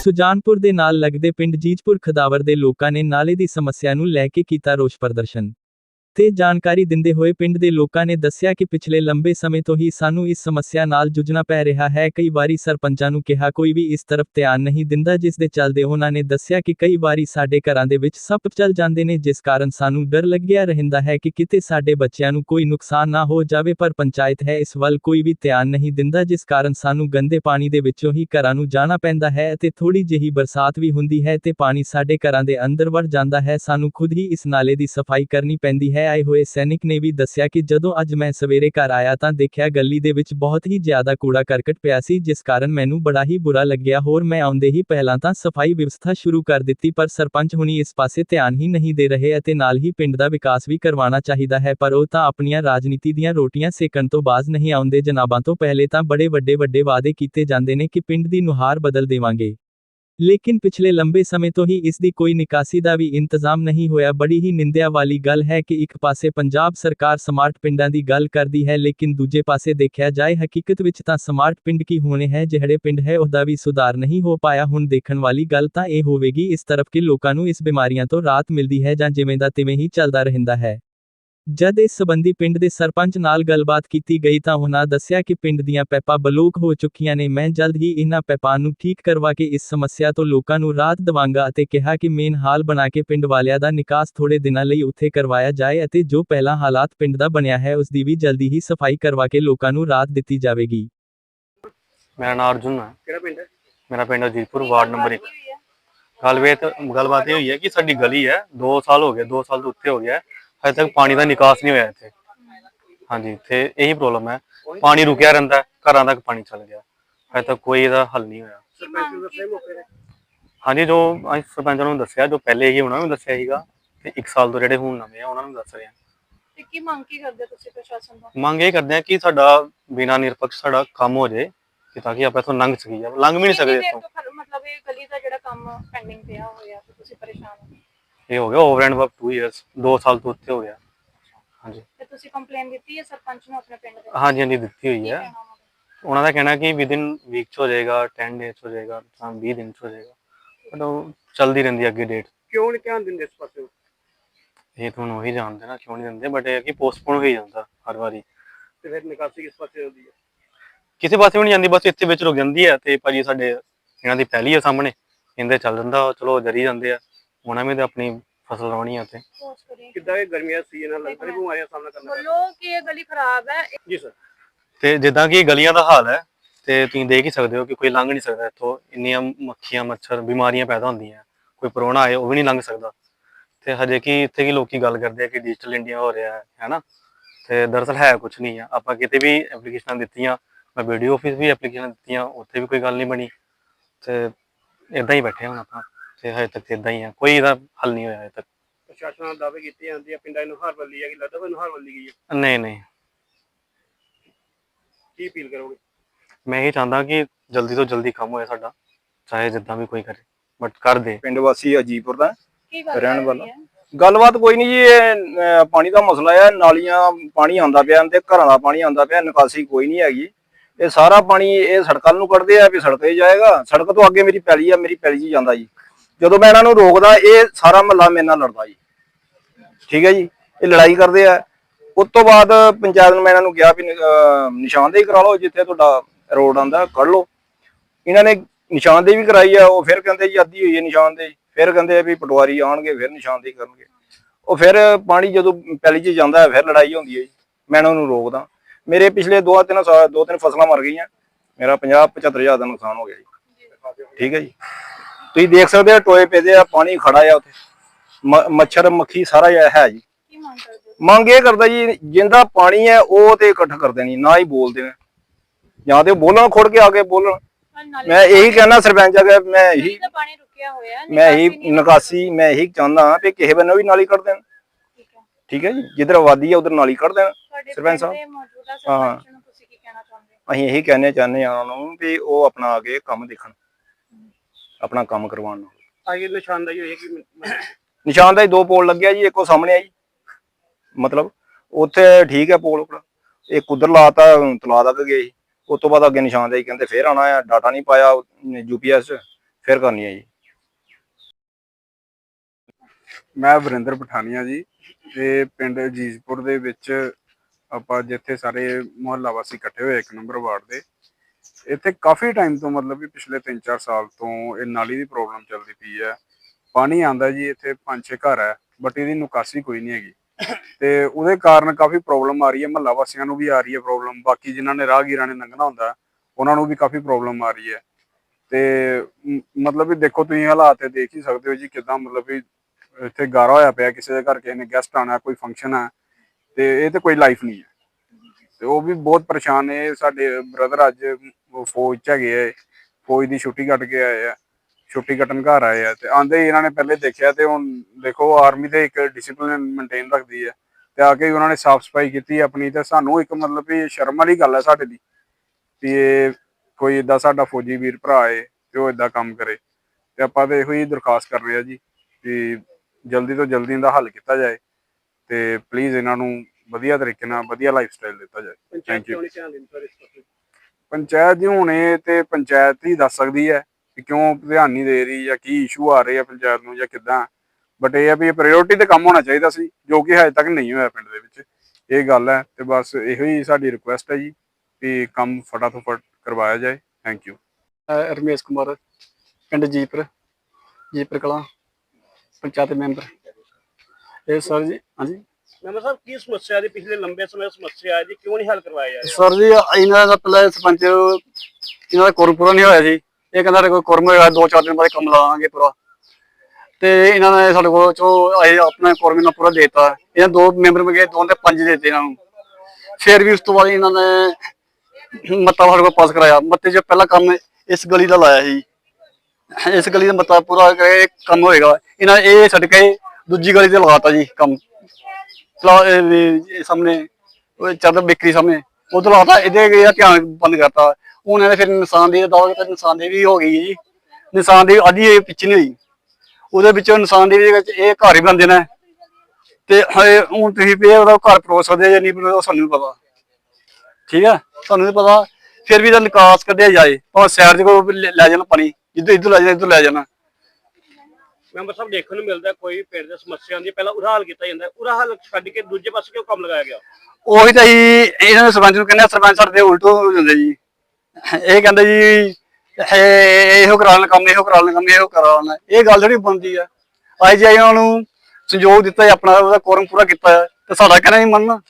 ਸੁਜਾਨਪੁਰ ਦੇ ਨਾਲ ਲੱਗਦੇ ਪਿੰਡ ਜੀਜਪੁਰ ਖਦਾਵਰ ਦੇ ਲੋਕਾਂ ਨੇ ਨਾਲੇ ਦੀ ਸਮੱਸਿਆ ਨੂੰ ਲੈ ਕੇ ਕੀਤਾ ਰੋਸ ਪ੍ਰਦਰਸ਼ਨ। ਤੇ ਜਾਣਕਾਰੀ ਦਿੰਦੇ ਹੋਏ ਪਿੰਡ ਦੇ ਲੋਕਾਂ ਨੇ ਦੱਸਿਆ ਕਿ ਪਿਛਲੇ ਲੰਬੇ ਸਮੇਂ ਤੋਂ ਹੀ ਸਾਨੂੰ ਇਸ ਸਮੱਸਿਆ ਨਾਲ ਜੂਝਣਾ ਪੈ ਰਿਹਾ ਹੈ। ਕਈ ਵਾਰੀ ਸਰਪੰਚਾਂ ਨੂੰ ਕਿਹਾ, ਕੋਈ ਵੀ ਇਸ ਤਰਫ ਧਿਆਨ ਨਹੀਂ ਦਿੰਦਾ, ਜਿਸ ਦੇ ਚੱਲਦੇ ਉਹਨਾਂ ਨੇ ਦੱਸਿਆ ਕਿ ਕਈ ਵਾਰੀ ਸਾਡੇ ਘਰਾਂ ਦੇ ਵਿੱਚ ਸੱਪ ਚੱਲ ਜਾਂਦੇ ਨੇ, ਜਿਸ ਕਾਰਨ ਸਾਨੂੰ ਡਰ ਲੱਗਿਆ ਰਹਿੰਦਾ ਹੈ ਕਿ ਕਿਤੇ ਸਾਡੇ ਬੱਚਿਆਂ ਨੂੰ ਕੋਈ ਨੁਕਸਾਨ ਨਾ ਹੋ ਜਾਵੇ, ਪਰ ਪੰਚਾਇਤ ਹੈ ਇਸ ਵੱਲ ਕੋਈ ਵੀ ਧਿਆਨ ਨਹੀਂ ਦਿੰਦਾ, ਜਿਸ ਕਾਰਨ ਸਾਨੂੰ ਗੰਦੇ ਪਾਣੀ ਦੇ ਵਿੱਚੋਂ ਹੀ ਘਰਾਂ ਨੂੰ ਜਾਣਾ ਪੈਂਦਾ ਹੈ ਅਤੇ ਥੋੜੀ ਜਿਹੀ ਬਰਸਾਤ ਵੀ ਹੁੰਦੀ ਹੈ ਤੇ ਪਾਣੀ ਸਾਡੇ ਘਰਾਂ ਦੇ ਅੰਦਰ ਵੜ ਜਾਂਦਾ ਹੈ। ਸਾਨੂੰ ਖੁਦ ਹੀ ਇਸ ਨਾਲੇ ਦੀ ਸਫ਼ਾਈ ਕਰਨੀ ਪੈਂਦੀ ਹੈ ਆਏ ਹੋਏ ਸੈਨਿਕ ਨੇ ਵੀ ਦੱਸਿਆ ਕਿ ਜਦੋਂ ਅੱਜ ਮੈਂ ਸਵੇਰੇ ਘਰ ਆਇਆ ਤਾਂ ਦੇਖਿਆ ਗਲੀ ਦੇ ਵਿੱਚ ਬਹੁਤ ਹੀ ਜ਼ਿਆਦਾ ਕੂੜਾ ਕਰਕਟ ਪਿਆ ਸੀ, ਜਿਸ ਕਾਰਨ ਮੈਨੂੰ ਬੜਾ ਹੀ ਬੁਰਾ ਲੱਗਿਆ। ਹੋਰ ਮੈਂ ਆਉਂਦੇ ਹੀ ਪਹਿਲਾਂ ਤਾਂ ਸਫ਼ਾਈ ਵਿਵਸਥਾ ਸ਼ੁਰੂ ਕਰ ਦਿੱਤੀ, ਪਰ ਸਰਪੰਚ ਹੁਣੀ ਇਸ ਪਾਸੇ ਧਿਆਨ ਹੀ ਨਹੀਂ ਦੇ ਰਹੇ ਅਤੇ ਨਾਲ ਹੀ ਪਿੰਡ ਦਾ ਵਿਕਾਸ ਵੀ ਕਰਵਾਉਣਾ ਚਾਹੀਦਾ ਹੈ, ਪਰ ਉਹ ਤਾਂ ਆਪਣੀਆਂ ਰਾਜਨੀਤੀ ਦੀਆਂ ਰੋਟੀਆਂ ਸੇਕਣ ਤੋਂ ਬਾਜ਼ ਨਹੀਂ ਆਉਂਦੇ। ਜਨਾਬਾਂ ਤੋਂ ਪਹਿਲੇ ਤਾਂ ਬੜੇ ਵੱਡੇ ਵੱਡੇ ਵਾਅਦੇ ਕੀਤੇ ਜਾਂਦੇ ਨੇ ਕਿ ਪਿੰਡ ਦੀ ਨੁਹਾਰ ਬਦਲ ਦੇਵਾਂਗੇ। ਲੇਕਿਨ ਪਿਛਲੇ ਲੰਬੇ ਸਮੇਂ ਤੋਂ ਹੀ ਇਸ ਦੀ ਕੋਈ ਨਿਕਾਸੀ ਦਾ ਵੀ ਇੰਤਜ਼ਾਮ ਨਹੀਂ ਹੋਇਆ। ਬੜੀ ਹੀ ਨਿੰਦਿਆ ਵਾਲੀ ਗੱਲ ਹੈ ਕਿ ਇੱਕ ਪਾਸੇ ਪੰਜਾਬ ਸਰਕਾਰ ਸਮਾਰਟ ਪਿੰਡਾਂ ਦੀ ਗੱਲ ਕਰਦੀ ਹੈ, ਲੇਕਿਨ ਦੂਜੇ ਪਾਸੇ ਦੇਖਿਆ ਜਾਏ, ਹਕੀਕਤ ਵਿੱਚ ਤਾਂ ਸਮਾਰਟ ਪਿੰਡ ਕੀ ਹੋਣੇ ਹੈ, ਜਿਹੜੇ ਪਿੰਡ ਹੈ, ਉਹਦਾ ਵੀ ਸੁਧਾਰ ਨਹੀਂ ਹੋ ਪਾਇਆ। ਹੁਣ ਦੇਖਣ ਵਾਲੀ ਗੱਲ ਤਾਂ ਇਹ ਹੋਵੇਗੀ, ਇਸ ਤਰਫ ਕਿ ਲੋਕਾਂ ਨੂੰ ਇਸ ਬਿਮਾਰੀਆਂ ਤੋਂ ਰਾਹਤ ਮਿਲਦੀ ਹੈ ਜਾਂ ਜਿਵੇਂ ਦਾ ਤਿਵੇਂ ਹੀ ਚੱਲਦਾ ਰਹਿੰਦਾ ਹੈ। ਜਦ ਇਸ ਸਬੰਧੀ ਪਿੰਡ ਦੇ ਸਰਪੰਚ ਨਾਲ ਗੱਲਬਾਤ ਕੀਤੀ ਗਈ ਤਾਂ ਉਹਨਾਂ ਦੱਸਿਆ ਕਿ ਪਿੰਡ ਦੀਆਂ ਪੈਪਾਂ ਬਲੂਕ ਹੋ ਚੁੱਕੀਆਂ ਨੇ। ਮੈਂ ਜਲਦ ਹੀ ਇਹਨਾਂ ਪੈਪਾਂ ਨੂੰ ਠੀਕ ਕਰਵਾ ਕੇ ਇਸ ਸਮੱਸਿਆ ਤੋਂ ਲੋਕਾਂ ਨੂੰ ਰਾਹਤ ਦਵਾਂਗਾ ਅਤੇ ਕਿਹਾ ਕਿ ਮੇਨ ਹਾਲ ਬਣਾ ਕੇ ਪਿੰਡ ਵਾਲਿਆਂ ਦਾ ਨਿਕਾਸ ਥੋੜੇ ਦਿਨਾਂ ਲਈ ਉੱਥੇ ਕਰਵਾਇਆ ਜਾਏ ਅਤੇ ਜੋ ਪਹਿਲਾਂ ਹਾਲਾਤ ਪਿੰਡ ਦਾ ਬਣਿਆ ਹੈ ਉਸ ਦੀ ਵੀ ਜਲਦੀ ਹੀ ਸਫ਼ਾਈ ਕਰਵਾ ਕੇ ਲੋਕਾਂ ਨੂੰ ਰਾਹਤ ਦਿੱਤੀ ਜਾਵੇਗੀ। ਮੇਰਾ ਨਾਮ ਅਰਜੁਨ ਹੈ। ਕਿਹੜਾ ਪਿੰਡ ਹੈ? ਮੇਰਾ ਪਿੰਡ ਅਜੀਤਪੁਰ ਵਾਰਡ ਨੰਬਰ 1 ਗੱਲਬਾਤ ਗੱਲਬਾਤ ਇਹ ਹੋਈ ਹੈ ਕਿ ਸਾਡੀ ਗਲੀ ਹੈ। 2 ਸਾਲ ਹੋ ਗਏ 2 ਸਾਲ ਤੋਂ ਉੱਤੇ ਹੋ ਗਿਆ। ਹੈ ਹਜੇ ਤੱਕ ਪਾਣੀ ਦਾ ਨਿਕਾਸ ਨਹੀਂ ਹੋਇਆ ਇੱਥੇ। ਹਾਂਜੀ ਇੱਥੇ ਇਹੀ ਪ੍ਰੋਬਲਮ ਹੈ। ਪਾਣੀ ਰੁਕਿਆ ਰਹਿੰਦਾ ਹੈ, ਘਰਾਂ ਤੱਕ ਪਾਣੀ ਚੱਲ ਗਿਆ। ਹਜੇ ਤੱਕ ਕੋਈ ਇਹਦਾ ਹੱਲ ਨਹੀਂ ਹੋਇਆ। ਸਰਪੰਚ ਨੂੰ ਦੱਸਿਆ ਮੌਕੇ ਤੇ? ਹਾਂਜੀ ਜੋ ਅਸੀਂ ਸਰਪੰਚਾਂ ਨੂੰ ਦੱਸਿਆ ਜੋ ਪਹਿਲੇ ਹੀ ਉਹਨਾਂ ਨੂੰ ਦੱਸਿਆ ਸੀਗਾ ਤੇ 1 ਸਾਲ ਤੋਂ ਜਿਹੜੇ ਹੁਣ ਨਵੇਂ ਆ ਉਹਨਾਂ ਨੂੰ ਦੱਸ ਰਹੇ ਆ ਤੇ ਕੀ ਮੰਗ ਕੀ ਕਰਦੇ ਤੁਸੀਂ ਪ੍ਰਸ਼ਾਸਨ ਤੋਂ? ਮੰਗ ਇਹ ਕਰਦੇ ਆ ਕਿ ਸਾਡਾ ਬਿਨਾਂ ਨਿਰਪੱਖ ਸਾਡਾ ਕੰਮ ਹੋ ਜਾਏ ਕਿ ਤਾਂ ਕਿ ਆਪਾਂ ਇੱਥੋਂ ਲੰਘ ਸਕੀਏ। ਲੰਘ ਵੀ ਨਹੀਂ ਸਕਦੇ ਕਿੰਨੀ ਦੇਰ ਇੱਥੋਂ। ਤੋਂ ਖਰ- ਮਤਲਬ ਇਹ ਗਲੀ ਦਾ ਜਿਹੜਾ ਕੰਮ ਪੈਂਡਿੰਗ ਪਿਆ ਹੋਇਆ ਤੇ ਤੁਸੀਂ ਪਰੇਸ਼ਾਨ ਹੋ? ਇਹ ਹੋ ਗਿਆ ਓਵਰ ਐਂਡ ਅਬਵ 2 ਇਅਰਸ 2 ਸਾਲ ਤੋਂ ਉੱਤੇ ਹੋ ਗਿਆ। ਹਾਂਜੀ। ਤੇ ਤੁਸੀਂ ਕੰਪਲੇਨ ਦਿੱਤੀ ਹੈ ਸਰਪੰਚ ਨੂੰ ਆਪਣੇ ਪਿੰਡ ਦੇ? ਹਾਂਜੀ ਹਾਂਜੀ ਦਿੱਤੀ ਹੋਈ ਹੈ। ਉਹਨਾਂ ਦਾ? ਕਹਿਣਾ ਕਿ ਵਿਦਿਨ ਵੀਕ ਚ ਹੋ ਜਾਏਗਾ 10 ਡੇਜ਼ ਹੋ ਜਾਏਗਾ ਜਾਂ 20 ਦਿਨ ਚ ਹੋ ਜਾਏਗਾ। ਬਟ ਉਹ ਚੱਲਦੀ ਰਹਿੰਦੀ ਅੱਗੇ ਡੇਟ ਕਿਉਂ ਨਹੀਂ ਧਿਆਨ ਦਿੰਦੇ ਇਸ ਪਾਸੇ? ਇਹ ਤੁਹਾਨੂੰ ਉਹੀ ਜਾਣਦੇ ਨਾ ਕਿਉਂ ਨਹੀਂ ਦਿੰਦੇ ਬਟ ਇਹ ਕਿ ਪੋਸਟਪੋਨ ਹੋਈ ਜਾਂਦਾ ਹਰ ਵਾਰੀ। ਤੇ ਫਿਰ ਨਿਕਾਸੀ ਕਿਸ ਪਾਸੇ ਹੁੰਦੀ ਹੈ? ਕਿਸੇ ਪਾਸੇ ਵੀ ਨਹੀਂ ਜਾਂਦੀ ਬਸ ਇੱਥੇ ਵਿੱਚ ਰੁਕ ਜਾਂਦੀ ਹੈ ਤੇ ਭਾਜੀ ਸਾਡੇ ਇਹਨਾਂ ਦੀ ਪਹਿਲੀ ਹੈ ਸਾਹਮਣੇ ਇਹਦੇ ਚੱਲ ਜਾਂਦਾ ਚਲੋ ਜਰੀ ਜਾਂਦੇ ਆ। ਉਹਨਾਂ ਵੀ ਤੇ ਆਪਣੀ ਫਸਲ ਲਾਉਣੀ ਆ ਉੱਥੇ। ਕਿੱਦਾਂ ਇਹ ਗਰਮੀਆਂ ਸੀਜ਼ਨ ਹੈ ਲੱਗਦਾ ਨਹੀਂ ਬਿਮਾਰੀਆਂ ਸਾਹਮਣਾ ਕਰਨਾ ਪੈਂਦਾ। ਬੋਲੋ ਕਿ ਇਹ ਗਲੀ ਖਰਾਬ ਹੈ ਜੀ ਸਰ ਤੇ ਜਿੱਦਾਂ ਕਿ ਗਲੀਆਂ ਦਾ ਹਾਲ ਹੈ ਤੇ ਤੁਸੀਂ ਦੇਖ ਹੀ ਸਕਦੇ ਹੋ ਕਿ ਕੋਈ ਲੰਘ ਨਹੀਂ ਸਕਦਾ ਇੱਥੋਂ। ਇੰਨੀਆਂ ਮੱਖੀਆਂ ਮੱਛਰ ਬਿਮਾਰੀਆਂ ਪੈਦਾ ਹੁੰਦੀਆਂ। ਕੋਈ ਪਰੋਣਾ ਆਏ ਉਹ ਵੀ ਨਹੀਂ ਲੰਘ ਸਕਦਾ। ਤੇ ਹਜੇ ਕੀ ਇੱਥੇ ਕੀ ਲੋਕੀ ਗੱਲ ਕਰਦੇ ਆ ਕਿ ਡਿਜੀਟਲ ਇੰਡੀਆ ਹੋ ਰਿਹਾ ਹੈ ਹੈਨਾ? ਤੇ ਦਰਅਸਲ ਹੈ ਕੁਝ ਨਹੀਂ ਆ। ਆਪਾਂ ਕਿਤੇ ਵੀ ਐਪਲੀਕੇਸ਼ਨਾਂ ਦਿੱਤੀਆਂ ਮੈਂ ਵੀਡੀਓ ਆਫਿਸ ਵੀ ਐਪਲੀਕੇਸ਼ਨ ਦਿੱਤੀਆਂ ਉੱਥੇ ਵੀ ਕੋਈ ਗੱਲ ਨਹੀਂ ਬਣੀ। ਤੇ ਇਦਾਂ ਹੀ ਬੈਠੇ ਹੁਣ ਆਪਾਂ। ਤੇ ਹਜੇ ਤੱਕ ਇਦਾਂ ਹੀ ਆ ਕੋਈ ਇਹਦਾ ਹੱਲ ਨਹੀਂ ਹੋਇਆ ਹਜੇ ਤੱਕ। ਪ੍ਰਸ਼ਾਸਨ ਨਾਲ ਦਾਅਵੇ ਕੀਤੇ ਜਾਂਦੇ ਆ ਪਿੰਡਾਂ ਨੂੰ ਹਾਰ ਵੱਲੀ ਹੈ ਕਿ ਲੱਗਦਾ ਕੋਈ ਹਾਰ ਵੱਲੀ ਗਈ ਹੈ ਨਹੀਂ ਨਹੀਂ। ਕੀ ਅਪੀਲ ਕਰੋਗੇ? ਮੈਂ ਇਹ ਚਾਹੁੰਦਾ ਕਿ ਜਲਦੀ ਤੋਂ ਜਲਦੀ ਕੰਮ ਹੋਏ ਸਾਡਾ ਚਾਹੇ ਜਿੱਦਾਂ ਵੀ ਕੋਈ ਕਰੇ ਬਟ ਕਰ ਦੇ। ਪਿੰਡ ਵਾਸੀ ਅਜੀਪੁਰ ਦਾ ਰਹਿਣ ਵਾਲਾ। ਗੱਲਬਾਤ ਕੋਈ ਨਹੀਂ ਜੀ ਇਹ ਅਹ, ਪਾਣੀ ਦਾ ਮਸਲਾ ਹੈ ਨਾਲੀਆਂ ਪਾਣੀ ਆਉਂਦਾ ਪਿਆ ਤੇ ਘਰਾਂ ਦਾ ਪਾਣੀ ਆਉਂਦਾ ਪਿਆ ਨਿਕਾਸੀ ਕੋਈ ਨਹੀਂ ਹੈਗੀ। ਇਹ ਸਾਰਾ ਪਾਣੀ ਇਹ ਸੜਕਾਂ ਨੂੰ ਕੱਢਦੇ ਆ ਵੀ ਸੜਕੇ ਹੀ ਜਾਏਗਾ ਸੜਕ ਤੋਂ ਅੱਗੇ ਮੇਰੀ ਪੈਲੀ ਆ ਮੇਰੀ ਪੈਲੀ 'ਚ ਜਾਂਦਾ ਜੀ। ਜਦੋਂ ਮੈਂ ਇਹਨਾਂ ਨੂੰ ਰੋਕਦਾ, ਇਹ ਸਾਰਾ ਮਹੱਲਾ ਮੇਰੇ ਨਾਲ ਲੜਦਾ ਜੀ। ਠੀਕ ਹੈ ਜੀ? ਇਹ ਲੜਾਈ ਕਰਦੇ ਆ। ਉਸ ਤੋਂ ਬਾਅਦ ਪੰਚਾਇਤ ਨੂੰ ਮੈਂ ਇਹਨਾਂ ਨੂੰ ਕਿਹਾ ਵੀ ਨਿਸ਼ਾਨਦੇਹੀ ਕਰਾ ਲਓ, ਜਿੱਥੇ ਤੁਹਾਡਾ ਰੋਡ ਆਂਦਾ ਕੱਢ ਲਓ। ਇਹਨਾਂ ਨੇ ਨਿਸ਼ਾਨਦੇਹੀ ਵੀ ਕਰਾਈ ਆ, ਉਹ ਫਿਰ ਕਹਿੰਦੇ ਜੀ, ਅੱਧੀ ਹੋਈ ਹੈ ਨਿਸ਼ਾਨਦੇਹੀ। ਫਿਰ ਕਹਿੰਦੇ ਆ ਵੀ ਪਟਵਾਰੀ ਆਉਣਗੇ, ਫਿਰ ਨਿਸ਼ਾਨਦੇਹੀ ਕਰਨਗੇ। ਉਹ ਫਿਰ ਪਾਣੀ ਜਦੋਂ ਪੈਲੀ 'ਚ ਜਾਂਦਾ ਫਿਰ ਲੜਾਈ ਹੁੰਦੀ ਹੈ ਜੀ। ਮੈਂ ਇਹਨਾਂ ਨੂੰ ਰੋਕਦਾ। ਮੇਰੇ ਪਿਛਲੇ ਦੋ ਤਿੰਨ ਸਾਲ, ਦੋ ਤਿੰਨ ਫਸਲਾਂ ਮਰ ਗਈਆਂ। ਮੇਰਾ 50 75 ਹਜ਼ਾਰ ਦਾ ਨੁਕਸਾਨ ਹੋ ਗਿਆ ਜੀ। ਠੀਕ ਹੈ ਜੀ? ਤੁਸੀਂ ਦੇਖ ਸਕਦੇ ਹੋ ਟੋਏ ਪੈਦੇ ਆ ਪਾਣੀ ਖੜਾ ਆ ਉੱਥੇ। ਮੱਛਰ ਮੱਖੀ ਸਾਰਾ ਹੀ ਹੈ ਜੀ। ਕੀ ਮੰਗ ਇਹ ਕਰਦਾ ਜੀ ਜਿੰਦਾ ਪਾਣੀ ਹੈ ਉਹ ਤੇ ਇਕੱਠ ਕਰ ਦੇਣੀ ਨਾ ਹੀ ਬੋਲਦੇ ਨੇ ਜਾਂ ਤੇ ਬੋਲਣ ਖੁੜ ਕੇ ਆ ਕੇ ਬੋਲਣ। ਮੈਂ ਇਹੀ ਕਹਿਣਾ ਸਰਪੰਚ ਅਗੇ ਮੈਂ ਇਹੀ ਪਾਣੀ ਰੁਕਿਆ ਹੋਇਆ ਮੈਂ ਇਹੀ ਨਿਕਾਸੀ ਮੈਂ ਇਹੀ ਚਾਹੁੰਦਾ ਹਾਂ ਵੀ ਕਿਸੇ ਬੰਨੇ ਵੀ ਨਾਲੀ ਕੱਢ ਦੇਣ। ਠੀਕ ਹੈ। ਜੀ ਜਿੱਧਰ ਆਬਾਦੀ ਹੈ ਉਧਰ ਨਾਲੀ ਕੱਢ ਦੇਣ ਸਰਪੰਚ ਸਾਹਿਬ। ਕੀ ਕਹਿਣਾ ਹੋ? ਅਸੀਂ ਇਹੀ ਕਹਿੰਦੇ ਚਾਹੁੰਦੇ ਹਾਂ ਉਹਨਾਂ ਨੂੰ ਵੀ ਉਹ ਆਪਣਾ ਆ ਕੇ ਕੰਮ ਦੇਖਣ। ਆਪਣਾ ਕੰਮ ਕਰਵਾਉਣ ਨੂੰ। ਆਗੇ ਨਿਸ਼ਾਨਦਾਈ ਹੋਈ ਹੈ ਕਿ ਨਿਸ਼ਾਨਦਾਈ ਦੋ ਪੋਲ ਲੱਗਿਆ ਜੀ ਇੱਕੋ ਸਾਹਮਣੇ ਆ ਜੀ। ਮਤਲਬ ਉੱਥੇ ਠੀਕ ਹੈ ਪੋਲ ਆਪਣਾ ਇੱਕ ਉਧਰ ਲਾਤਾ ਤਲਾ ਤੱਕ ਗਏ ਸੀ ਉਸ ਤੋਂ ਬਾਅਦ ਅੱਗੇ ਨਿਸ਼ਾਨਦਾਈ ਕਹਿੰਦੇ ਫੇਰ ਆਣਾ ਆ ਡਾਟਾ ਨਹੀਂ ਪਾਇਆ ਯੂਪੀਐਸ ਫੇਰ ਕਰਨੀ ਹੈ ਜੀ। ਮੈਂ ਵਰਿੰਦਰ ਪਠਾਨੀਆ ਜੀ ਤੇ ਪਿੰਡ ਜੀਜਪੁਰ ਦੇ ਵਿੱਚ ਆਪਾਂ ਜਿੱਥੇ ਸਾਰੇ ਮੁਹੱਲਾ ਵਾਸੀ ਇਕੱਠੇ ਹੋਏ ਇੱਕ ਨੰਬਰ ਵਾਰਡ ਦੇ ਇੱਥੇ ਕਾਫੀ ਟਾਈਮ ਤੋਂ ਮਤਲਬ ਵੀ ਪਿਛਲੇ 3-4 ਸਾਲ ਤੋਂ ਇਹ ਨਾਲੀ ਦੀ ਪ੍ਰੋਬਲਮ ਚੱਲਦੀ ਪਈ ਹੈ। ਪਾਣੀ ਆਂਦਾ ਜੀ, ਇੱਥੇ 5-6 ਘਰ ਹੈ ਬਟ ਇਹਦੀ ਨਿਕਾਸੀ ਕੋਈ ਨਹੀਂ ਹੈਗੀ। ਤੇ ਉਹਦੇ ਕਾਰਨ ਕਾਫੀ ਪ੍ਰੋਬਲਮ ਆ ਰਹੀ ਹੈ, ਮਹੱਲਾ ਵਾਸੀਆਂ ਨੂੰ ਵੀ ਆ ਰਹੀ ਹੈ ਪ੍ਰੋਬਲਮ ਬਾਕੀ ਜਿਨ੍ਹਾਂ ਨੇ ਰਾਹਗੀਰਾਂ ਨੇ ਲੰਘਣਾ ਹੁੰਦਾ, ਉਹਨਾਂ ਨੂੰ ਵੀ ਕਾਫੀ ਪ੍ਰੋਬਲਮ ਆ ਰਹੀ ਹੈ। ਤੇ ਮਤਲਬ ਵੀ ਦੇਖੋ ਤੁਸੀਂ ਹਾਲਾਤ ਇਹ ਦੇਖ ਹੀ ਸਕਦੇ ਹੋ ਜੀ, ਕਿਦਾਂ ਮਤਲਬ ਵੀ ਇੱਥੇ ਗਾਰਾ ਹੋਇਆ ਪਿਆ, ਕਿਸੇ ਦੇ ਘਰ ਕਿਸੇ ਨੇ ਗੈਸਟ ਆਣਾ ਕੋਈ ਫੰਕਸ਼ਨ ਹੈ ਤੇ ਇਹ ਤੇ ਕੋਈ ਲਾਈਫ ਨਹੀਂ ਹੈ। ਤੇ ਉਹ ਵੀ ਬਹੁਤ ਪਰੇਸ਼ਾਨ ਨੇ, ਸਾਡੇ ਬ੍ਰਦਰ ਅੱਜ ਫੌਜ ਚ ਹੈਗੇ ਆ ਫੌਜ ਦੀ ਛੁੱਟੀ ਕੱਟ ਕੇ ਆਏ ਆ। ਛੁੱਟੀ ਕੱਟਣ ਘਰ ਆਏ ਆ ਤੇ ਆਂਦੇ ਹੀ ਇਹਨਾਂ ਨੇ ਪਹਿਲੇ ਦੇਖਿਆ ਤੇ ਹੁਣ ਦੇਖੋ ਆਰਮੀ ਤੇ ਇੱਕ ਡਿਸਪਲਿਨ ਮੇਨਟੇਨ ਰੱਖਦੀ ਹੈ ਤੇ ਆ ਕੇ ਉਹਨਾਂ ਨੇ ਸਾਫ਼ ਸਫ਼ਾਈ ਕੀਤੀ ਆਪਣੀ ਤੇ ਸਾਨੂੰ ਇੱਕ ਮਤਲਬ ਵੀ ਸ਼ਰਮ ਵਾਲੀ ਗੱਲ ਹੈ ਸਾਡੇ ਲਈ ਵੀ ਇਹ ਕੋਈ ਇਦਾਂ ਸਾਡਾ ਫੌਜੀ ਵੀਰ ਭਰਾ ਏ ਤੇ ਉਹ ਇਦਾਂ ਕੰਮ ਕਰੇ ਤੇ ਆਪਾਂ ਤੇ ਇਹੋ ਹੀ ਦਰਖਾਸਤ ਕਰ ਰਹੇ ਆ ਜੀ ਕਿ ਜਲਦੀ ਤੋਂ ਜਲਦੀ ਇਹਦਾ ਹੱਲ ਕੀਤਾ ਜਾਏ ਤੇ ਪਲੀਜ਼ ਇਹਨਾਂ ਨੂੰ ਵਧੀਆ ਤਰੀਕੇ ਨਾਲ ਵਧੀਆ ਲਾਈਫ ਸਟਾਈਲ ਦਿੱਤਾ ਜਾਏ। ਥੈਂਕ ਯੂ ਪੰਚਾਇਤ ਜੀ ਹੁਣ ਇਹ ਤੇ ਪੰਚਾਇਤ ਹੀ ਦੱਸ ਸਕਦੀ ਹੈ ਕਿ ਕਿਉਂ ਧਿਆਨ ਨਹੀਂ ਦੇ ਰਹੀ ਜਾਂ ਕੀ ਇਸ਼ੂ ਆ ਰਹੇ ਆ ਪੰਚਾਇਤ ਨੂੰ ਜਾਂ ਕਿੱਦਾਂ। ਬਟ ਇਹ ਆ ਵੀ ਇਹ ਪ੍ਰਾਇੋਰਟੀ ਤੇ ਕੰਮ ਹੋਣਾ ਚਾਹੀਦਾ ਸੀ, ਜੋ ਕਿ ਹਜੇ ਤੱਕ ਨਹੀਂ ਹੋਇਆ ਪਿੰਡ ਦੇ ਵਿੱਚ। ਇਹ ਗੱਲ ਹੈ ਤੇ ਬਸ ਇਹੋ ਹੀ ਸਾਡੀ ਰਿਕੁਐਸਟ ਹੈ ਜੀ ਕਿ ਕੰਮ ਫਟਾਫਟ ਕਰਵਾਇਆ ਜਾਏ। ਥੈਂਕ ਯੂ ਰਮੇਸ਼ ਕੁਮਾਰ, ਪਿੰਡ zipper zipper Kalan, panchayat member. ਇਹ ਸਰ ਜੀ, ਹਾਂਜੀ। ਮੈਂਬਰ ਸਾਹਿਬ, ਕੀ ਸਮੱਸਿਆ ਦੀ ਪਿਛਲੇ ਲੰਬੇ ਸਮੇਂ ਸਮੱਸਿਆ ਹੈ ਜੀ, ਕਿਉਂ ਨਹੀਂ ਹੱਲ ਕਰਵਾਇਆ ਜਾ ਰਿਹਾ? ਸਰ ਜੀ, ਇਹਨਾਂ ਦਾ ਪਹਿਲਾਂ ਸਰਪੰਚ, ਇਹਨਾਂ ਦਾ ਕੋਰਮ ਪੂਰਾ ਨਹੀਂ ਹੋਇਆ ਸੀ ਇਹ ਕਹਿੰਦਾ ਸਾਡੇ ਕੋਰਮ ਹੋਇਆ, ਦੋ ਚਾਰ ਦਿਨ ਬਾਅਦ ਕੰਮ ਲਾਵਾਂਗੇ ਪੂਰਾ। ਤੇ ਇਹਨਾਂ ਨੇ ਸਾਡੇ ਕੋਲ ਚੋ ਅਸੀਂ ਆਪਣਾ ਕੋਰਮ ਨਾਲ ਪੂਰਾ ਦੇਤਾ। ਇਹਨਾਂ ਦੋ ਮੈਂਬਰ ਮਗੇ ਦੋ ਤੇ ਪੰਜ ਦੇਤੇ ਇਹਨਾਂ ਨੂੰ। ਫਿਰ ਵੀ ਉਸ ਤੋਂ ਬਾਅਦ ਇਹਨਾਂ ਨੇ ਮੱਤਾ ਸਾਡੇ ਕੋਲ ਪਾਸ ਕਰਾਇਆ। ਮੱਤੇ 'ਚ ਪਹਿਲਾ ਕੰਮ ਇਸ ਗਲੀ ਦਾ ਲਾਇਆ ਸੀ। ਇਸ ਗਲੀ ਦਾ ਮੱਤਾ ਪੂਰਾ ਕਰੇ ਕੰਮ ਹੋਏਗਾ। ਇਹਨਾਂ ਨੇ ਇਹ ਛੱਡ ਕੇ ਦੂਜੀ ਗਲੀ ਤੇ ਲਗਾਤਾ ਜੀ ਕੰਮ। ਸਾਹਮਣੇ, ਉਹ ਚੱਲ ਬਿਕਰੀ ਸਾਹਮਣੇ। ਉਧਰ ਲਗਾਤਾ ਇਹਦੇ ਇਹ ਧਿਆਨ ਬੰਦ ਕਰਤਾ। ਹੁਣ ਨੇ ਫਿਰ ਇਨਸਾਨ ਦੀ ਦਾਵਾ ਕੀਤਾ ਦੀ ਵੀ ਹੋ ਗਈ ਜੀ। ਇਨਸਾਨ ਦੀ ਆਦੀ ਇਹ ਪਿੱਛੇ ਨਹੀਂ ਹੋਈ। ਉਹਦੇ ਵਿੱਚੋਂ ਇਨਸਾਨ ਦੇ ਵਿੱਚ ਇਹ ਘਰ ਹੀ ਬੰਦੇ ਨੇ ਤੇ ਹੁਣ ਤੁਸੀਂ ਵੀ ਉਹਦਾ ਘਰ ਪਰੋ ਸਕਦੇ ਜਾਂ ਨਹੀਂ ਪਰੋਸ ਸਾਨੂੰ ਨੀ ਪਤਾ। ਠੀਕ ਹੈ? ਤੁਹਾਨੂੰ ਪਤਾ। ਫਿਰ ਵੀ ਇਹਦਾ ਨਿਕਾਸ ਕੱਢਿਆ ਜਾਏ। ਭਾਵੇਂ ਸਾਈਡ ਦੇ ਕੋਲ ਲੈ ਲੈ ਜਾਣਾ ਪਾਣੀ। ਜਿੱਦੋਂ ਇੱਧਰ ਲੈ ਜਾਣਾ ਇੱਧਰ ਲੈ ਜਾਣਾ। ਮੈਂਬਰ ਸਾਹਿਬ ਦੇਖਣ ਨੂੰ ਮਿਲਦਾ ਕੋਈ ਪਿੰਡ ਦੀ ਸਮੱਸਿਆ ਆਉਂਦੀ ਹੈ ਪਹਿਲਾਂ ਉਹਦਾ ਹੱਲ ਕੀਤਾ ਜਾਂਦਾ ਹੈ। ਉਹਦਾ ਹੱਲ ਛੱਡ ਕੇ ਦੂਜੇ ਪਾਸੇ ਕਿਉਂ ਕੰਮ ਲਗਾਇਆ ਗਿਆ? ਉਹੀ ਤਾਂ ਜੀ ਇਹਨਾਂ ਦੇ ਸਰਪੰਚ ਨੂੰ ਕਹਿੰਦੇ ਆ, ਸਰਪੰਚ ਸਾਡੇ ਤੇ ਉਲਟ ਹੋ ਜਾਂਦੇ ਜੀ। ਇਹ ਕਹਿੰਦੇ ਜੀ ਇਹ ਇਹੋ ਕਰਾ ਲੈਣਾ ਕੰਮ ਇਹੋ ਕਰਾ ਲੈਣਾ ਕੰਮ ਇਹੋ ਕਰਾ ਲੈਣਾ ਇਹ ਗੱਲ ਜਿਹੜੀ ਬਣਦੀ ਆ। ਅੱਜ ਜੀ ਉਹਨਾਂ ਨੂੰ ਸੰਯੋਗ ਦਿੱਤਾ ਜੀ ਆਪਣਾ ਉਹਦਾ ਕੋਰਮ ਪੂਰਾ ਕੀਤਾ ਹੈ, ਤੇ ਸਾਡਾ ਕਹਿਣਾ ਨਹੀਂ ਮੰਨਣਾ।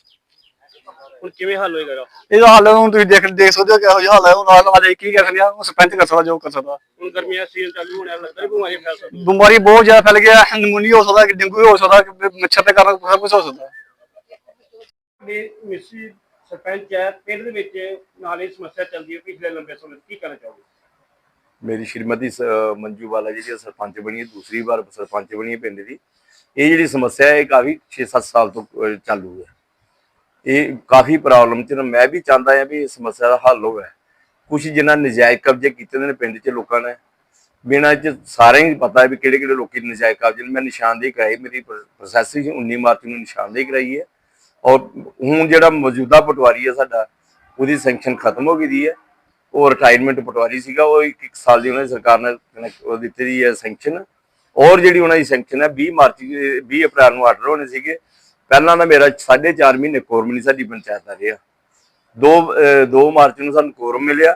ਹੁਣ ਕਿਵੇਂ ਹੱਲ ਹੋਏਗਾ ਇਹਦਾ? ਇਹਦਾ ਹੱਲ ਹੁਣ ਤੁਸੀਂ ਦੇਖ ਦੇਖ ਸਕਦੇ ਹੋ ਕਿਹੋ ਜਿਹਾ ਹੱਲ ਹੈ। ਉਹ ਨਾਲ ਆ ਜਾਏ ਕੀ ਕਰ ਸਕਦੇ ਆ ਉਹ ਸਰਪੰਚ ਕਰ ਸਕਦਾ ਜੋ ਕਰ ਸਕਦਾ। ਹੁਣ ਗਰਮੀਆਂ ਸੀਜ਼ਨ ਚਾਲੂ ਹੋਣ ਵਾਲਾ ਲੱਗਦਾ ਵੀ ਬਿਮਾਰੀਆਂ ਫੈਲ ਸਕਦੀਆਂ ਬਿਮਾਰੀ ਬਹੁਤ ਜ਼ਿਆਦਾ ਫੈਲ ਗਿਆ ਨਮੂਨੀਆ ਹੋ ਸਕਦਾ ਡੇਂਗੂ ਵੀ ਹੋ ਸਕਦਾ ਮੱਛਰ ਦੇ ਕਾਰਨ ਸਭ ਕੁਝ ਹੋ ਸਕਦਾ। ਵੀ ਮਿਸੀ ਸਰਪੰਚ ਹੈ ਪਿੰਡ ਦੇ ਵਿੱਚ ਨਾਲੇ ਦੀ ਸਮੱਸਿਆ ਚੱਲਦੀ ਹੈ ਪਿਛਲੇ ਲੰਬੇ ਸਮੇਂ ਤੋਂ ਕੀ ਕਹਿਣਾ ਚਾਹੋਗੇ? ਮੇਰੀ ਸ਼੍ਰੀਮਤੀ ਸ- ਮੰਜੂ ਬਾਲਾ ਜੀ ਦੀ ਸਰਪੰਚ ਬਣੀ ਹੈ ਦੂਸਰੀ ਵਾਰ ਸਰਪੰਚ ਬਣੀ ਹੈ ਪਿੰਡ ਦੀ। ਇਹ ਜਿਹੜੀ ਸਮੱਸਿਆ ਹੈ ਇਹ ਕਾਫੀ 6-7 ਸਾਲ ਤੋਂ ਅਹ, ਚਾਲੂ ਹੈ। ਇਹ ਕਾਫੀ ਪ੍ਰੋਬਲਮ ਚ ਮੈਂ ਵੀ ਚਾਹੁੰਦਾ ਹਾਂ ਵੀ ਇਸ ਸਮੱਸਿਆ ਦਾ ਹੱਲ ਹੋਵੇ। ਕੁਝ ਜਿਨ੍ਹਾਂ ਨਜਾਇਜ਼ ਕਬਜ਼ੇ ਕੀਤੇ ਨੇ ਪਿੰਡ 'ਚ ਲੋਕਾਂ ਨੇ, ਬਿਨਾਂ ਚ ਸਾਰਿਆਂ ਨੂੰ ਪਤਾ ਹੈ ਵੀ ਕਿਹੜੇ ਕਿਹੜੇ ਲੋਕੀ ਨਜਾਇਜ਼ ਕਬਜ਼ੇ ਨੇ। ਮੈਂ ਨਿਸ਼ਾਨਦੇਹੀ ਕਰਾਈ, ਮੇਰੀ ਪ੍ਰੋਸੈਸਿੰਗ 19 ਮਾਰਚ ਨੂੰ ਨਿਸ਼ਾਨਦੇਹੀ ਕਰਾਈ ਹੈ। ਔਰ ਹੁਣ ਜਿਹੜਾ ਮੌਜੂਦਾ ਪਟਵਾਰੀ ਹੈ ਸਾਡਾ, ਉਹਦੀ ਸੈਂਕਸ਼ਨ ਖਤਮ ਹੋ ਗਈ ਦੀ ਹੈ। ਉਹ ਰਿਟਾਇਰਮੈਂਟ ਪਟਵਾਰੀ ਸੀਗਾ, ਉਹ ਇੱਕ ਇੱਕ ਸਾਲ ਦੀ ਉਹਨਾਂ ਦੀ ਸਰਕਾਰ ਨੇ ਉਹ ਦਿੱਤੀ ਦੀ ਹੈ ਸੈਂਕਸ਼ਨ ਔਰ ਜਿਹੜੀ ਉਹਨਾਂ ਦੀ ਸੈਂਕਸ਼ਨ ਹੈ 20 ਮਾਰਚ 20 ਅਪ੍ਰੈਲ ਨੂੰ ਆਰਡਰ ਹੋਣੇ ਸੀਗੇ। ਪਹਿਲਾਂ ਦਾ ਮੇਰਾ 4.5 ਮਹੀਨੇ ਕੋਰਮ ਨਹੀਂ ਸਾਡੀ ਪੰਚਾਇਤ ਦਾ ਰਿਹਾ। 2 2 ਮਾਰਚ ਨੂੰ ਸਾਨੂੰ ਕੋਰਮ ਮਿਲਿਆ।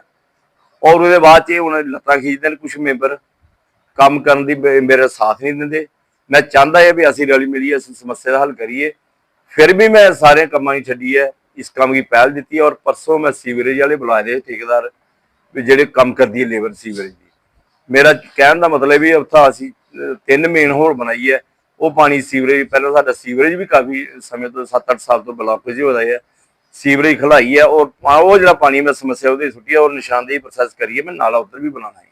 ਔਰ ਉਹਦੇ ਬਾਅਦ ਚ ਉਹਨਾਂ ਦੀ ਲੱਤਾਂ ਖਿੱਚਦੇ ਨੇ ਕੁਝ ਮੈਂਬਰ ਕੰਮ ਕਰਨ ਦੀ ਮੇਰਾ ਸਾਥ ਨਹੀਂ ਦਿੰਦੇ। ਮੈਂ ਚਾਹੁੰਦਾ ਹਾਂ ਵੀ ਅਸੀਂ ਰਲੀ ਮਿਲੀ ਇਸ ਸਮੱਸਿਆ ਦਾ ਹੱਲ ਕਰੀਏ। ਫਿਰ ਵੀ ਮੈਂ ਸਾਰੇ ਕੰਮਾਂ ਦੀ ਛੱਡੀ ਹੈ। ਇਸ ਕੰਮ ਦੀ ਪਹਿਲ ਦਿੱਤੀ ਔਰ ਪਰਸੋਂ ਮੈਂ ਸੀਵਰੇਜ ਵਾਲੇ ਬੁਲਾਏ ਦੇ ਠੇਕੇਦਾਰ ਵੀ ਜਿਹੜੇ ਕੰਮ ਕਰਦੀ ਹੈ ਲੇਬਰ ਸੀਵਰੇਜ ਦੀ। ਮੇਰਾ ਕਹਿਣ ਦਾ ਮਤਲਬ ਇਹ ਉੱਥਾ ਅਸੀਂ ਤਿੰਨ ਮੇਨ ਹੋਰ ਬਣਾਈ ਹੈ। ਉਹ ਪਾਣੀ ਸੀਵਰੇਜ ਪਹਿਲਾਂ ਸਾਡਾ ਸੀਵਰੇਜ ਵੀ ਕਾਫੀ ਸਮੇਂ ਤੋਂ 7-8 ਸਾਲ ਤੋਂ ਬਲਾਕ 'ਚ ਹੋ ਰਿਹਾ ਹੈ ਸੀਵਰੇਜ ਖਲਾਈ ਹੈ ਔਰ ਉਹ ਜਿਹੜਾ ਪਾਣੀ ਮੈਂ ਸਮੱਸਿਆ ਉਹਦੀ ਸੁੱਟੀ ਹੈ ਔਰ ਨਿਸ਼ਾਨਦੇਹੀ ਪ੍ਰੋਸੈਸ ਕਰੀਏ ਮੈਂ ਨਾਲਾ ਉੱਧਰ ਵੀ ਬਣਾਉਣਾ ਹੈ।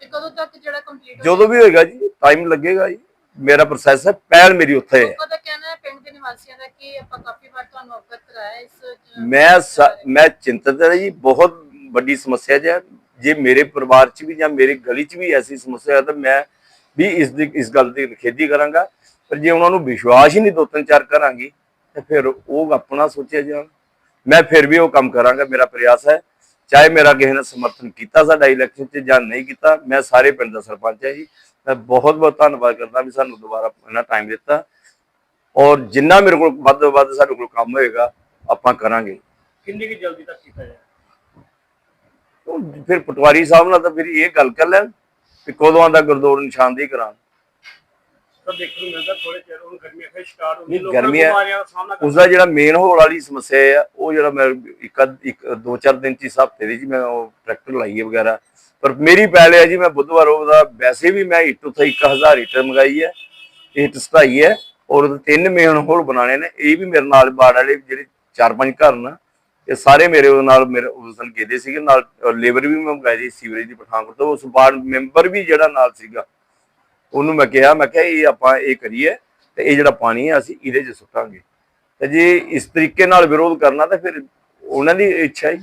ਤੇ ਕਦੋਂ ਤੱਕ ਜਿਹੜਾ ਕੰਪਲੀਟ ਜਦੋਂ ਵੀ ਹੋਏਗਾ ਜੀ ਟਾਈਮ ਲੱਗੇਗਾ ਜੀ ਮੇਰਾ ਪ੍ਰੋਸੈਸ ਹੈ ਪਹਿਲ ਮੇਰੀ ਉੱਥੇ ਹੈ। ਲੋਕਾਂ ਦਾ ਕਹਿਣਾ ਹੈ ਪਿੰਡ ਦੇ ਨਿਵਾਸੀਆਂ ਦਾ ਕਿ ਆਪਾਂ ਕਾਫੀ ਵਾਰ ਤੁਹਾਨੂੰ ਅਵਗਤ ਕਰਾਇਆ ਇਸ ਅ, ਮੈਂ ਮੈਂ ਚਿੰਤਤ ਹਾਂ ਜੀ ਬਹੁਤ ਵੱਡੀ ਸਮੱਸਿਆ ਹੈ ਜੇ ਮੇਰੇ ਪਰਿਵਾਰ 'ਚ ਵੀ ਜਾਂ ਮੇਰੀ ਗਲੀ 'ਚ ਵੀ ਐਸੀ ਸਮੱਸਿਆ ਹੈ ਤਾਂ ਮੈਂ ਵੀ ਇਸ ਦੀ ਇਸ ਗੱਲ ਦੀ ਨਿਖੇਧੀ ਕਰਾਂਗਾ। ਪਰ ਜੇ ਉਹਨਾਂ ਨੂੰ ਵਿਸ਼ਵਾਸ ਹੀ ਨਹੀਂ ਦੋ ਤਿੰਨ ਚਾਰ ਕਰਾਂਗੀ ਤੇ ਫਿਰ ਉਹ ਆਪਣਾ ਸੋਚਿਆ ਜਾਣ। ਮੈਂ ਫਿਰ ਵੀ ਉਹ ਕੰਮ ਕਰਾਂਗਾ ਮੇਰਾ ਪ੍ਰਯਾਸ ਹੈ। ਚਾਹੇ ਮੇਰਾ ਕਿਸੇ ਨੇ ਸਮਰਥਨ ਕੀਤਾ ਸਾਡਾ ਇਲੈਕਸ਼ਨ 'ਚ ਜਾਂ ਨਹੀਂ ਕੀਤਾ ਮੈਂ ਸਾਰੇ ਪਿੰਡ ਦਾ ਸਰਪੰਚ ਹਾਂ ਜੀ। ਮੈਂ ਬਹੁਤ ਬਹੁਤ ਧੰਨਵਾਦ ਕਰਦਾ ਵੀ ਸਾਨੂੰ ਦੁਬਾਰਾ ਇਹਨਾਂ ਟਾਈਮ ਦਿੱਤਾ। ਔਰ ਜਿੰਨਾ ਮੇਰੇ ਕੋਲ ਵੱਧ ਤੋਂ ਵੱਧ ਸਾਡੇ ਕੋਲ ਕੰਮ ਹੋਏਗਾ ਆਪਾਂ ਕਰਾਂਗੇ। ਕਿੰਨੀ ਕੁ ਜਲਦੀ ਤੱਕ ਕੀਤਾ ਜਾਏ? ਫਿਰ ਪਟਵਾਰੀ ਸਾਹਿਬ ਨਾਲ ਤਾਂ ਫਿਰ ਇਹ ਗੱਲ ਕਰ ਲੈਣ। ਕਿ ਕਦੋਂ ਆਂਦਾ ਗੁਰਦੌਰ ਨਿਸ਼ਾਨਦੇਹੀ ਕਰਾਂ। ਤਾਂ ਦੇਖਣ ਨੂੰ ਮਿਲਦਾ ਥੋੜੇ ਚਿਰ ਹੁਣ ਗਰਮੀਆਂ ਫਿਰ ਸਟਾਰਟ ਹੋ ਨਹੀਂ, ਗਈਆਂ ਲੋਕਾਂ ਨੂੰ ਗਰਮੀਆਂ- ਬਿਮਾਰੀਆਂ ਦਾ ਸਾਹਮਣਾ ਕਰਨਾ ਉਸਦਾ ਜਿਹੜਾ ਮੇਨ ਹੋਲ ਵਾਲੀ ਸਮੱਸਿਆ ਹੈ ਉਹ ਜਿਹੜਾ ਮੈਂ ਇੱਕ ਇੱਕ ਦੋ ਚਾਰ ਦਿਨ ਚ ਹਫ਼ਤੇ ਦੀ ਜੀ ਮੈਂ ਉਹ ਟਰੈਕਟਰ ਲਾਈਏ ਵਗੈਰਾ। ਪਰ ਮੇਰੀ ਪਹਿਲ ਹੈ ਜੀ ਮੈਂ ਬੁੱਧਵਾਰ ਉਹਦਾ ਵੈਸੇ ਵੀ ਮੈਂ ਇੱਟ ਉੱਥੇ 1000 ਇੱਟ ਮੰਗਾਈ ਹੈ ਇੱਟ ਸਟਾਈ ਹੈ ਔਰ ਤਿੰਨ ਮੇਨ ਹੋਲ ਬਣਾਣੇ ਨੇ ਇਹ ਵੀ ਮੇਰੇ ਨਾਲ ਬਾੜ ਵਾਲੇ ਜਿਹੜੇ ਚਾਰ ਪੰਜ ਘਰ ਨਾ ਇਹ ਸਾਰੇ ਮੇਰੇ ਨਾਲ ਮੇਰੇ ਉਸ ਦਿਨ ਸੀਗੇ, ਨਾਲ ਲੇਬਰ ਵੀ ਮੈਂ ਮੰਗਾਈ ਸੀ ਸੀਵਰੇਜ ਦੀ ਪਠਾਨਕੋਟ ਤੋਂ, ਉਸ ਬਾੜ ਮੈਂਬਰ ਵੀ ਜਿਹੜਾ ਨਾਲ ਸੀਗਾ, ਉਹਨੂੰ ਮੈਂ ਕਿਹਾ ਮੈਂ ਕਿਹਾ ਇਹ ਆਪਾਂ ਇਹ ਕਰੀਏ ਤੇ ਇਹ ਜਿਹੜਾ ਪਾਣੀ ਹੈ ਅਸੀਂ ਇਹਦੇ 'ਚ ਸੁੱਟਾਂਗੇ। ਤੇ ਜੇ ਇਸ ਤਰੀਕੇ ਨਾਲ ਵਿਰੋਧ ਕਰਨਾ ਤਾਂ ਫਿਰ ਉਹਨਾਂ ਦੀ ਇੱਛਾ ਹੀ।